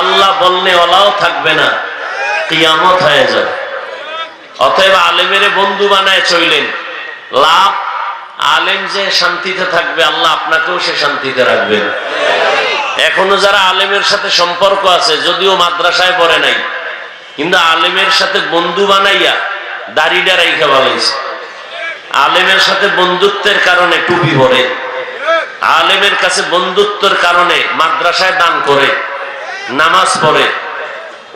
আল্লাহ বললে ওলাও থাকবে না, কিয়ামত হয়ে যাবে। অতএব আলেমের বন্ধু বানায় চইলেন। লাভ, আলেম যে শান্তিতে থাকবে, আল্লাহ আপনাকেও সে শান্তিতে রাখবেন এখনও যারা আলেমের সাথে সম্পর্ক আছে, যদিও মাদ্রাসায় পড়ে নাই, কিন্তু আলেমের সাথে বন্ধু বানাইয়া দাড়িটা রাইখা ভালাইছে আলেমের সাথে বন্ধুত্বের কারণে টুপি পরে, আলেমের কাছে বন্ধুত্বের কারণে মাদ্রাসায় দান করে। নামাজ পড়ে।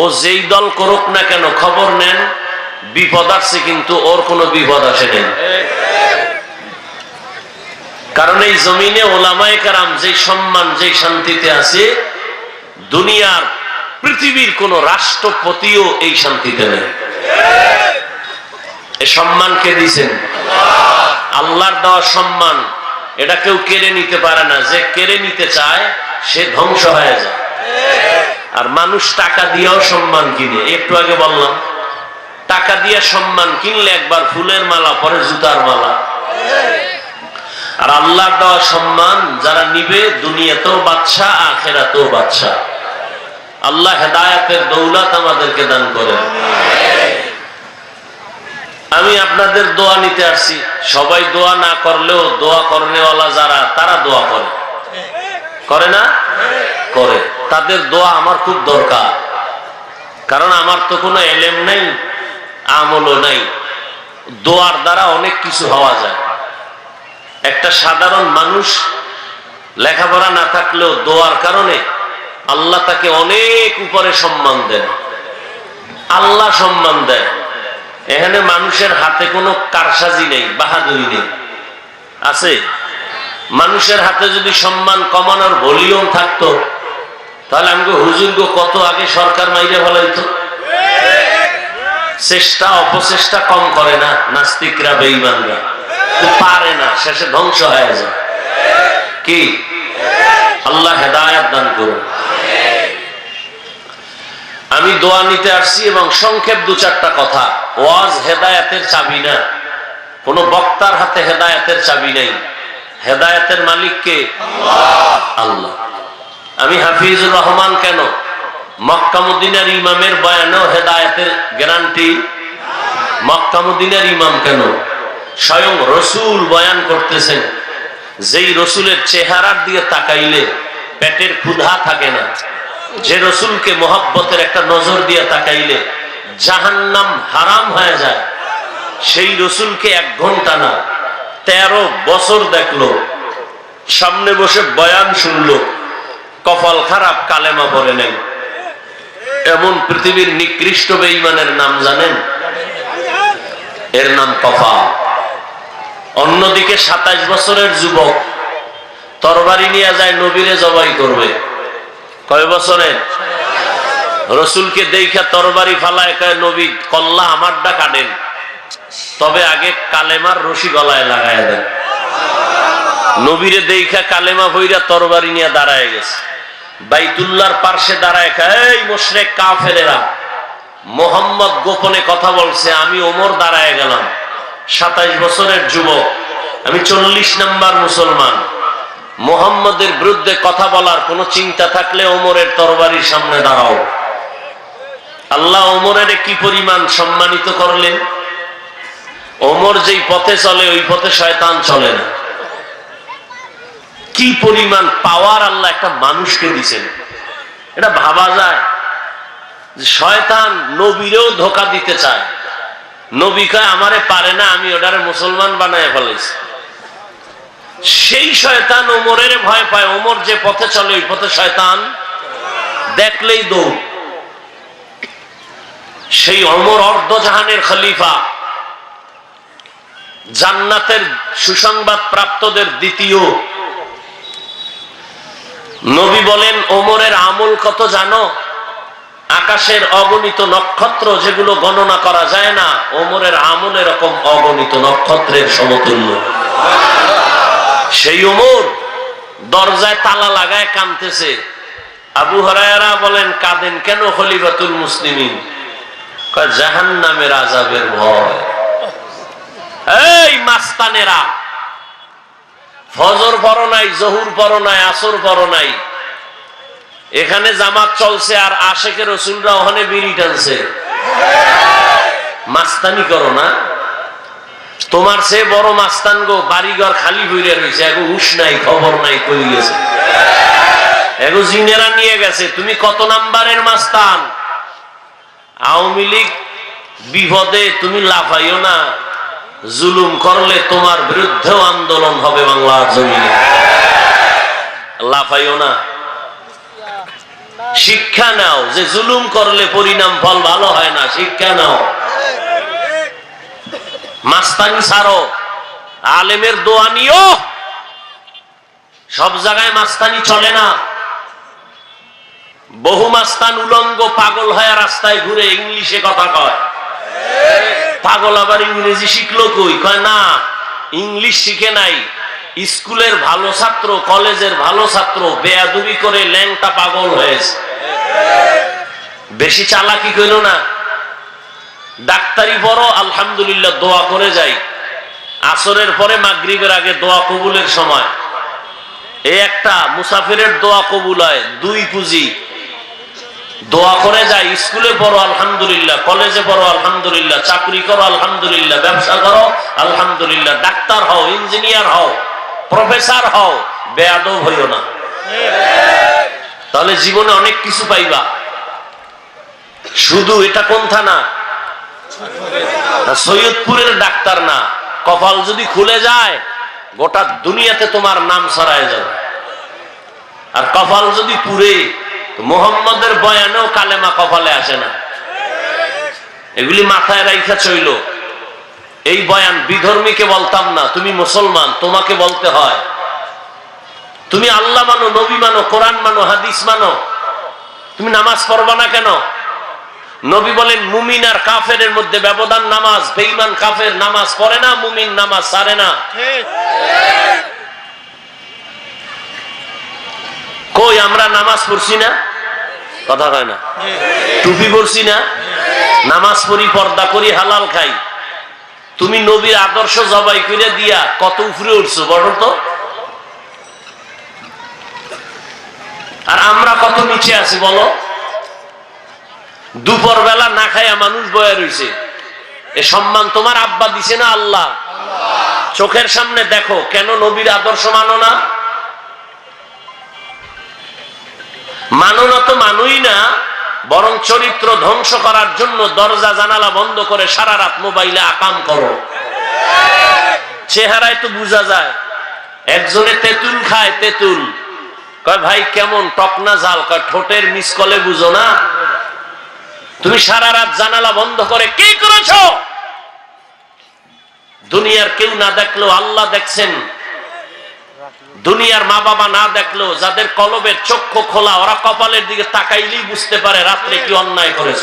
ও যেই দল করুক না কেন, খবর নেন, বিপদ আসছে কিন্তু ওর কোনো বিপদ আসে নেই। কারণ এই জমিনে ওলামায় কারাম যে সম্মান যে শান্তিতে আছে, দুনিয়ার, পৃথিবীর কোন রাষ্ট্রপতিও এই শান্তিতে নেই। এ সম্মান কে দিছেন আল্লাহর দেওয়া সম্মান, এটা কেউ কেড়ে নিতে পারে না। যে কেড়ে নিতে চায়, সে ধ্বংস হয়ে যায়। আর মানুষ টাকা দিয়েও সম্মান কিনে। একটু আগে বললাম, টাকা দিয়ে সম্মান কিনলে একবার ফুলের মালা পরে জুতার মালা। আর আল্লাহ দেওয়া সম্মান যারা নিবে, দুনিয়াতেও বাচ্চা আখেরাতেও বাচ্চা আল্লাহ হেদায়াতের দৌলত আমাদেরকে দান করে আমি আপনাদের দোয়া নিতে আসছি। সবাই দোয়া না করলেও, দোয়া করনেওয়ালা যারা, তারা দোয়া করে। করে না? করে। তাদের দোয়া আমার খুব দরকার। কারণ আমার তো কোনো এলেম নেই, আমলও নাই। দোয়ার দ্বারা অনেক কিছু হওয়া যায়। একটা সাধারণ মানুষ লেখাপড়া না থাকলেও দোয়ার কারণে আল্লাহ তাকে অনেক উপরে সম্মান দেন। আল্লাহ সম্মান দেয়। এখানে মানুষের হাতে কোনো কারসাজি নেই, বাহাদুরি নেই। আছে? মানুষের হাতে যদি সম্মান কমানোর ভলিউম থাকতো তাহলে আমি হুজুর গো কত আগে সরকার মাইরে ফলাইতো? চেষ্টা, অপচেষ্টা কম করে না, নাস্তিকরা বেইমানরা পারে না, শেষে ধ্বংস হয়ে যায়। কি? আল্লাহ হেদায়াত দান করুন। আমি দোয়া নিতে আসছি এবং সংক্ষেপ দু চারটা কথা। ওয়াজ হেদায়াতের চাবি না। কোন বক্তার হাতে হেদায়াতের চাবি নেই। হেদায়াতের মালিককে আল্লাহ। আমি হাফিজুর রহমান কেন? মক্কামুদ্দিনের ইমামের বয়ানেও হেদায়াতের গ্যারান্টি? মক্কামুদ্দিনের ইমাম কেন? স্বয়ং রসুল বয়ান করতেছেন, যেই রসুলের চেহারার দিয়ে তাকাইলে পেটের ক্ষুধা থাকে না। যে রসুলকে মোহাব্বতের একটা নজর দিয়ে তাকাইলে জাহান্নাম হারাম হয়ে যায়। সেই রসুলকে এক ঘণ্টা না, তেরো বছর দেখল, সামনে বসে বয়ান শুনলো। কপাল খারাপ, কালেমা পরে নেন। এমন পৃথিবীর নিকৃষ্ট বেঈমানের নাম জানেন? এর নাম কফা। অন্যদিকে সাতাইশ বছরের যুবক, তরবারি নিয়ে যায় নবীরে জবাই করবে। কয় বছরের রসুলকে দেখা তরবারি ফালায় কয়, নবী, কল্লা আমারটা কাটেন তবে আগে কালেমার রশি গলায় লাগায় দেন। নবীরে দেখা কালেমা ভৈরা তরবারি নিয়ে দাঁড়ায় গেছে। বাইতুল্লাহর পার্শ্বে দাঁড়ায় এই কাফেরেরা, মোহাম্মদ গোপনে কথা বলছে, আমি ওমর দাঁড়ায় গেলাম। সাতাইশ বছরের যুবক, আমি চল্লিশ নাম্বার মুসলমান। মোহাম্মদের বিরুদ্ধে কথা বলার কোনো চিন্তা থাকলে ওমরের তরবারির সামনে দাঁড়াও। আল্লাহ ওমরের কি পরিমাণ সম্মানিত করলেন? ওমর যেই পথে চলে, ওই পথে শয়তান চলে না। কি পরিমাণ পাওয়ার আল্লাহ একটা মানুষকে দিছেন? এটা ভাবা যায় যে শয়তান নবীরেও ধোকা দিতে চায়। নবী কয়, আমারে পারে না, আমি ওটারে মুসলমান বানায় ফেলাইছি। সেই শয়তান ওমরের ভয় পায়। ওমর যে পথে চলে, ওই পথে শয়তান দেখলেই দৌড়। সেই অমর অর্ধজাহানের খলিফা, জান্নাতের সুসংবাদ প্রাপ্তদের দ্বিতীয় নবী বলেন, ওমরের আমল কত জানো? আকাশের অগণিত নক্ষত্র যেগুলো গণনা করা যায় না, ওমরের আমল এরকম অগণিত নক্ষত্রের সমতুল্য। সেই ওমর দরজায় তালা লাগায় কানতেছে আবু হরায়রা বলেন, কাঁদেন কেন খলিফাতুল মুসলিমিন? জাহান নামের আজাবের ভয়। এই মাস্তানেরা ফজর পর নাই, জহুর পর নাই, আসর পর নাই। এখানে জামাত চলছে আর আশেকের রসুলরা ওখানে বিড়ি টানছে। মাস্তানি করো না। তোমার সে বড় মাস্তান গো, বাড়িঘর খালি হইয়া রয়েছে এগো হুশ নাই, খবর নাই, কই গেছে? এগো জিনেরা নিয়ে গেছে। তুমি কত নাম্বারের মাস্তান? আওয়ামী লীগ বিপদে তুমি লাফাইও না। জুলুম করলে তোমার বিরুদ্ধেও আন্দোলন হবে বাংলার জমিনে। লাফাইও না। শিক্ষা নাও, যে জুলুম করলে পরিণাম ফল ভালো হয় না, শিক্ষা নাও। মাস্তানি সারো আলেমের দোয়া নিও। সব জায়গায় মাস্তানি চলে না। বহু মাস্তান উলঙ্গ পাগল হয়ে রাস্তায় ঘুরে ইংলিশে কথা কয়। পাগল আবার ইংরেজি শিখলো কই? কয়, না, ইংলিশ শিখে নাই। স্কুলের ভালো ছাত্র, কলেজের ভালো ছাত্র, বেয়াদুবি করে ল্যাংটা পাগল হয়েছে। বেশি চালাকি কইল না। ডাক্তারি বড় আলহামদুলিল্লাহ, দোয়া করে যাই। আসরের পরে মাগরিবের আগে দোয়া কবুলের সময়। এই একটা মুসাফিরের দোয়া কবুল হয়, দুই পুঁজি। দোয়া করে যায় স্কুলে পড়ো, আলহামদুলিল্লাহ। কলেজে পড়ো, আলহামদুলিল্লাহ। চাকরি করো, আলহামদুলিল্লাহ। ব্যবসা করো, আলহামদুলিল্লাহ। ডাক্তার হও, ইঞ্জিনিয়ার হও, প্রফেসর হও, বেয়াদব হইও না। তাহলে জীবনে অনেক কিছু পাইবা। শুধু এটা কোন থানা সৈয়দপুরের ডাক্তার না। কপাল যদি খুলে যায়, গোটা দুনিয়াতে তোমার নাম ছড়ায় যাবে। আর কপাল যদি পুরে মোহাম্মদের বয়ানেও কালেমা কপালে আসে না। এগুলি মাথায় রাইখা চইল। এই বয়ান বিধর্মীকে বলতাম না, তুমি মুসলমান, তোমাকে বলতে হয়। তুমি আল্লাহ মানো, নবী মানো, কোরআন মানো, হাদিস মানো, তুমি নামাজ পড়বা না কেন? নবী বলেন, মুমিন আর কাফের মধ্যে ব্যবধান নামাজ বেইমান কাফের নামাজ পড়ে না, মুমিন নামাজ সারে না। কই, আমরা নামাজ পড়ছি না? কথা হয় না। টুপি পড়ছি না? নামাজ পড়ি, পর্দা করি, হালাল খাই। তুমি নবীর আদর্শ জবাই করে দিয়া কত উপরে উঠছো বড় তো। আর আমরা কত নিচে আছি, বলো। দুপুর বেলা না খাইয়া মানুষ বয়ে রয়েছে এ সম্মান তোমার আব্বা দিছে না আল্লাহ? চোখের সামনে দেখো, কেন নবীর আদর্শ মানো না? মানো না তো মানুই না, বরং চরিত্র ধ্বংস করার জন্য দরজা জানালা বন্ধ করে সারা রাত মোবাইলে আকাম করো। চেহারায় তো বোঝা যায়, একজনে তেঁতুল খায় তেঁতুল। কয়, ভাই, কেমন টকনা জাল কয়, ঠোঁটের মিস কলে বুঝো না। তুমি সারা রাত জানালা বন্ধ করে কি করেছ? দুনিয়ার কেউ না দেখলেও আল্লাহ দেখছেন। দুনিয়ার মা বাবা না দেখলেও যাদের কলবের চক্ষু খোলা, ওরা কপালের দিকে তাকাইলেই বুঝতে পারে রাত্রে কি অন্যায় করেছ।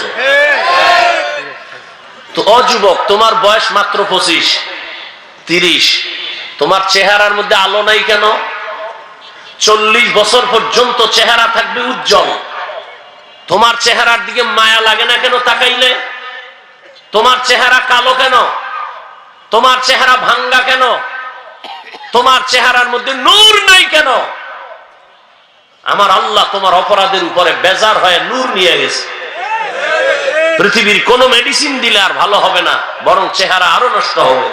তো অযুবক তোমার বয়স মাত্র পঁচিশ, তিরিশ, তোমার চেহারার মধ্যে আলো নাই কেন? চল্লিশ বছর পর্যন্ত চেহারা থাকবে উজ্জ্বল। তোমার চেহারার দিকে মায়া লাগে না কেন তাকাইলে? তোমার চেহারা কালো কেন? তোমার চেহারা ভাঙ্গা কেন? তোমার চেহারার মধ্যে নূর নাই কেন? আমার আল্লাহ তোমার অপরাধের উপরে বেজার হয়ে নূর নিয়ে গেছে। পৃথিবীর কোন মেডিসিন দিলে আর ভালো হবে না, বরং চেহারা আরও নষ্ট হবে।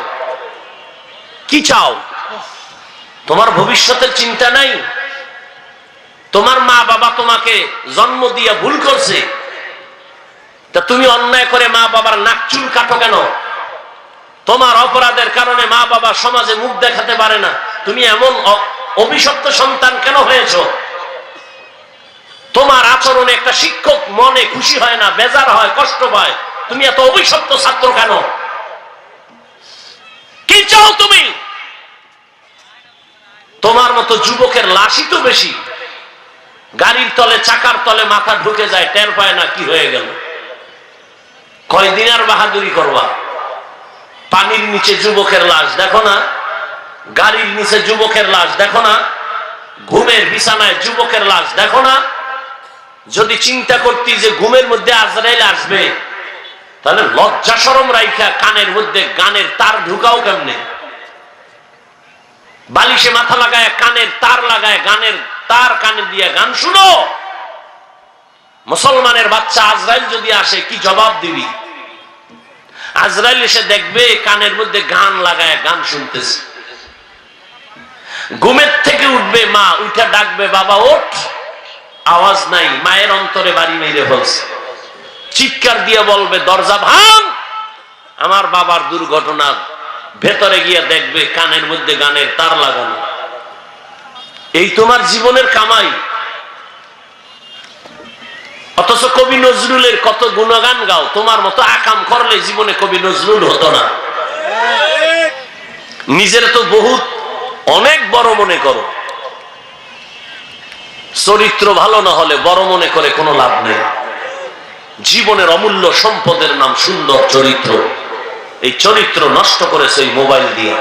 কি চাও? তোমার ভবিষ্যতের চিন্তা নাই? তোমার মা বাবা তোমাকে জন্ম দিয়ে ভুল করছে। তা তুমি অন্যায় করে মা বাবার নাক চুল কাটো কেন? তোমার অপরাধের কারণে মা বাবা সমাজে মুখ দেখাতে পারে না। তুমি এমন অভিশপ্ত সন্তান কেন হয়েছ? তোমার আচরণে একটা শিক্ষক মনে খুশি হয় না, বেজার হয়, কষ্ট পায়। তুমি এত অভিশপ্ত ছাত্র কেন? কি চাও তুমি? তোমার মতো যুবকের লাশই তো বেশি। গাড়ির তলে, চাকার তলে মাথা ঢুকে যায়, টের পায় না কি হয়ে গেল। কয়দিন আর বাহাদুরি করবা? পানির নিচে যুবকের লাশ, দেখো না। গাড়ির নিচে যুবকের লাশ, দেখো না। ঘুমের বিছানায় যুবকের লাশ, দেখো না। যদি চিন্তা করতি যে ঘুমের মধ্যে আজরাইল আসবে, তাহলে লজ্জা সরম রাইখা কানের মধ্যে গানের তার ঢুকাও কেমনে? বালিশে মাথা লাগায়, কানের তার লাগায়, গানের তার কানে দিয়ে গান শুনো। মুসলমানের বাচ্চা আজরাইল যদি আসে, কি জবাব দিবি? আজরাইল এসে দেখবে, কানের মধ্যে গান লাগায়, গান শুনতেছে। ঘুমের থেকে উঠবে মা, উঠে ডাকবে, বাবা, ওঠ। আওয়াজ নাই, মায়ের অন্তরে বাড়ি মেরে ফেলছে। চিৎকার দিয়ে বলবে, দরজা ভাঙ। আমার বাবার দুর্ঘটনার ভেতরে গিয়ে দেখবে কানের মধ্যে গানের তার লাগানো। এই তোমার জীবনের কামাই। অথচ কবি নজরুলের কত গুণগান গাও, তোমার মতো আকাম করলে জীবনে কবি নজরুল হতো না। নিজের তো বহুত, অনেক বড় মনে করো। চরিত্র ভালো না হলে বড় মনে করে কোনো লাভ নেই। জীবনের অমূল্য সম্পদের নাম সুন্দর চরিত্র। এই চরিত্র নষ্ট করেছে এই মোবাইল দিয়ে।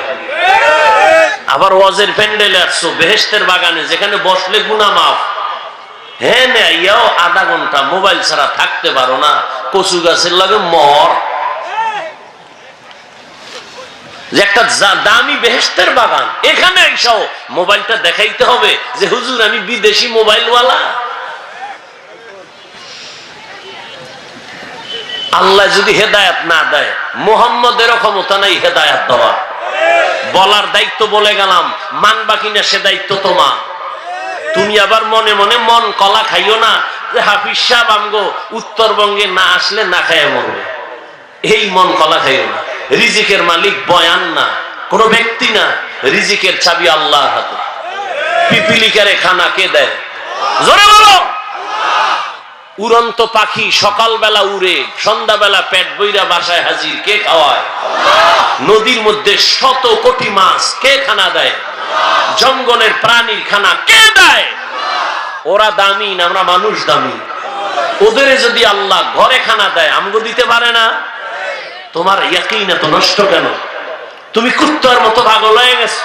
আবার ওয়াজের প্যান্ডেলে আসছো বেহেস্তের বাগানে, যেখানে বসলে গুনা মাফ হ্যাঁ ইয়াও আধা ঘণ্টা মোবাইল ছাড়া থাকতে পারো না, কচু গাছের লাগে মর। যে একটা দামি বেহেস্তের বাগান, এখানে এসেও মোবাইলটা দেখাইতে হবে যে হুজুর আমি বিদেশি মোবাইলওয়ালা। আল্লাহ যদি হেদায়াত না দেয় মোহাম্মদের ক্ষমতা নাই হেদায়াত দেওয়া বলার দায়িত্ব বলে গেলাম, মানবা কিনা সে দায়িত্ব তোমার। তুমি আবার মনে মনে মন কলা খাইও না যে হাফিজ সাহেব আমগো উত্তরবঙ্গে না আসলে না খাইয়া মরবে। এই মন কলা খাইও না। রিজিকের মালিক বয়ান না। কোন ব্যক্তি না। রিজিকের চাবি আল্লাহর হাতে। পিপিলিকারে খানা কে দেয়? উড়ন্ত পাখি সকালবেলা উড়ে, সন্ধ্যাবেলা পেট বইরা বাসায় হাজির, কে খাওয়ায়? নদীর মধ্যে শত কোটি মাছ কে খানা দেয়? জঙ্গলের প্রাণীর খানা কে দেয়? ওরা দামি না, আমরা মানুষ দামি। ওদের যদি আল্লাহ ঘরে খানা দেয়, আমগো দিতে পারে না। তোমার ইয়াকিন এত নষ্ট কেন? তুমি কুত্তার মতো পাগল হয়ে গেছো।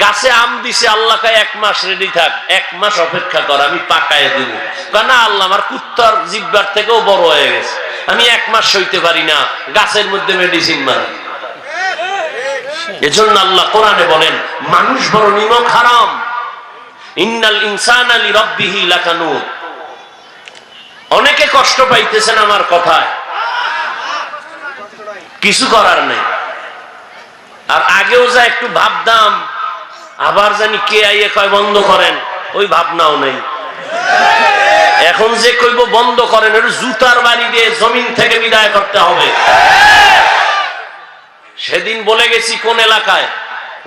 গাছে আম দিছে আল্লাহকে এক মাস রেডি থাক, এক মাস অপেক্ষা কর, আমি পাকায় দিব। না আল্লাহ, আমার কুত্তার জিব্বার থেকেও বড় হয়ে গেছে। আমি এক মাস সইতে পারি না, গাছের মধ্যে মেডিসিন মারি। এজন্য আল্লাহ কোরআনে বলেন, মানুষ বড় নিমক হারাম। ইন্নাল ইনসান আলী রব্বিহি লাকানুত অনেকে কষ্ট পাইতেছেন আমার কথায়। কিছু করার নেই। আর আগেও যা একটু ভাবতাম, আবার জানি কে আইয়ে কয়, বন্ধ করেন। ওই ভাবনাও নেই। এখন যে কইব, বন্ধ করেন। জুতার বাড়ি দিয়ে জমিন থেকে বিদায় করতে হবে। সেদিন বলে গেছি কোন এলাকায়,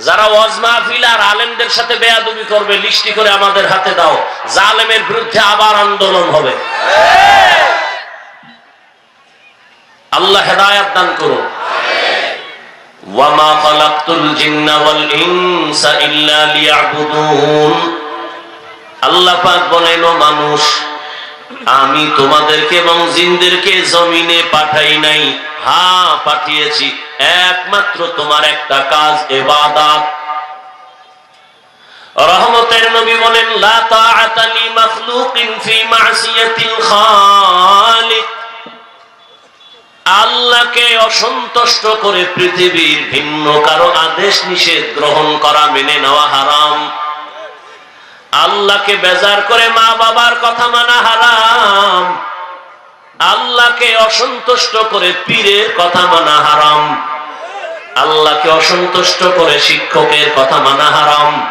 যারা ওয়াজ মাহফিল আর আলেমদের সাথে বেয়াদবি করবে, লিস্টি করে আমাদের হাতে দাও। জালেমের বিরুদ্ধে আবার আন্দোলন হবে। আল্লাহ হেদায়াত দান করুন। ওয়ামা মানুষ, আমি তোমাদেরকে এবং জিনদেরকে জমিনে পাঠাই নাই হ্যাঁ পাঠিয়েছি। একমাত্র তোমার একটা কাজ এবাদাত রহমতের নবী বলেন, লা মাখলুকিন ফি মাসিয়াতিল খালিক। আল্লাহকে অসন্তুষ্ট করে পৃথিবীর ভিন্ন কারও আদেশ নিষেধ গ্রহণ করা, মেনে নেওয়া হারাম। আল্লাহকে বেজার করে মা বাবার কথা মানা হারাম। আল্লাহকে অসন্তুষ্ট করে পীরের কথা মানা হারাম। আল্লাহকে অসন্তুষ্ট করে শিক্ষকের কথা মানা হারাম।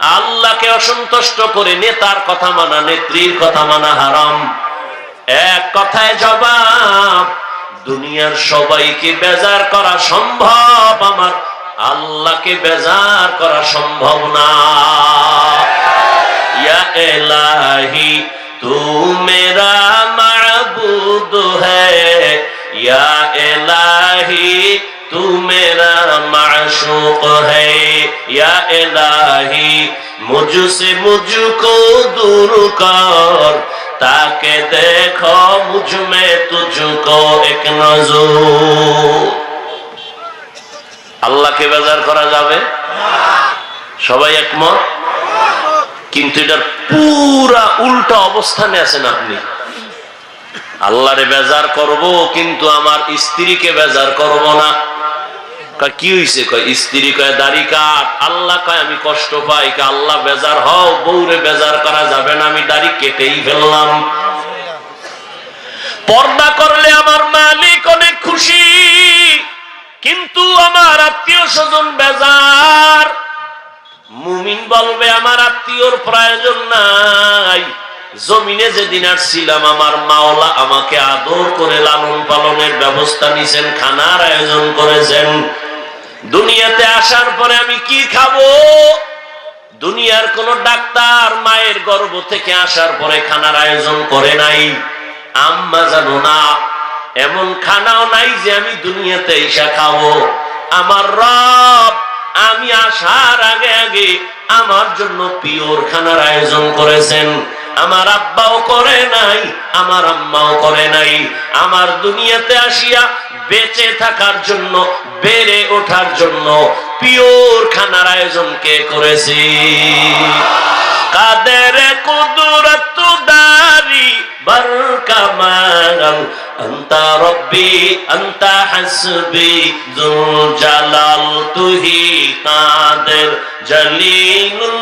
আল্লাহকে অসন্তুষ্ট করে নেতার কথা মানা, নেত্রীর কথা মানা হারাম। এক কথায় জবাব, দুনিয়ার সবাইকে বেজার করা সম্ভব, আমার আল্লাহকে বেজার করা সম্ভব না। ইয়া এলাহি তু মেরা হ্যাহি তু মেরা তাকে দেখ মুঝ মে তুঝকো এক করা যাবে? সবাই একমত? কিন্তু এটার পুরা উল্টা অবস্থানে আছেন আপনি। আল্লাহরে বেজার করব, কিন্তু আমার স্ত্রীকে বেজার করব না। কি হইছে? কয়, স্ত্রী কয়, দাড়ি কাট। আল্লাহ কয়, আমি কষ্ট পাই। আল্লাহ বেজার হও, বউরে বেজার করা যাবে না, আমি দাড়ি কেটেই ফেললাম। পর্দা করলে আমার মালিক অনেক খুশি, কিন্তু আমার আত্মীয় স্বজন বেজার। মুমিন বলবে, আমার আত্মীয়র প্রয়োজন নাই। জমিনে যেদিন আসছিলাম, আমার মাওলা আমাকে আদর করে লালন পালনের ব্যবস্থা নিছেন, খানার আয়োজন করেছেন। দুনিয়াতে আসার পরে আমি কি খাব? দুনিয়ার কোন ডাক্তার মায়ের গর্ভ থেকে আসার পরে খানার আয়োজন করে নাই। আম্মা জানো না, এমন খানাও নাই যে আমি দুনিয়াতে এসা খাব। আমার রব, আমি আসার আগে আগে আমার জন্য পিওর খানার আয়োজন করেছেন। আমার আব্বাও করে নাই, আমার আম্মাও করে নাই। আমার দুনিয়াতে আসিয়া বেঁচে থাকার জন্য, বেড়ে ওঠার জন্য পিওর খানার আয়োজন কে করেছি? কাদের কুদরত দারি আন্তা রব্বি, আন্তা হাসবি জালাল তুহি কাদের জলিলুল্লাহ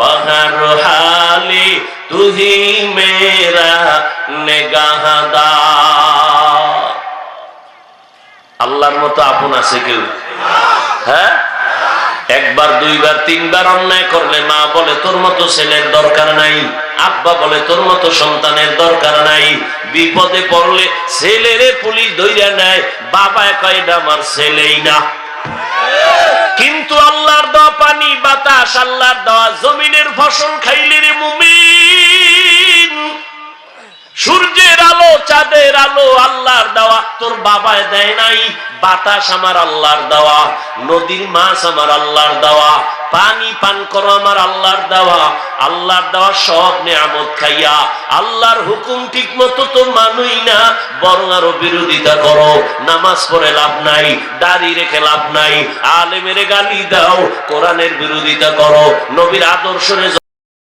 বহর হালি, তুহি মেরা আল্লাহর মতো আপন আছে কেউ? হ্যাঁ? একবার, দুইবার, তিনবার অন্যায় করলে মা বলে, তোর মতো ছেলের দরকার নাই। আব্বা বলে, তোর মতো সন্তানের দরকার নাই। বিপদে পড়লে ছেলেরে পুলিশ ধৈর্য নেয়। বাবা কয়টা আমার ছেলেই না। কিন্তু আল্লাহর দেওয়া পানি, বাতাস, আল্লাহর দেওয়া জমিনের ফসল খাইলে রে মুমিন। সূর্যের আলো, চাঁদের আলো, আল্লাহর দেওয়া তোর বাবায় দেয় নাই। বাতাস আমার আল্লাহর দেওয়া, নদীর মাছ আমার আল্লাহর দেওয়া পানি পান করো আমার আল্লাহর দেওয়া। আল্লাহর দেওয়া সব নিয়ামত খাইয়া। আল্লাহর হুকুম ঠিক মতো তো মানুই না, বরং আরও বিরোধিতা করো। নামাজ পড়ে লাভ নাই, দাড়ি রেখে লাভ নাই, আলেমেরে গালি দাও, কোরআনের বিরোধিতা করো, নবীর আদর্শরে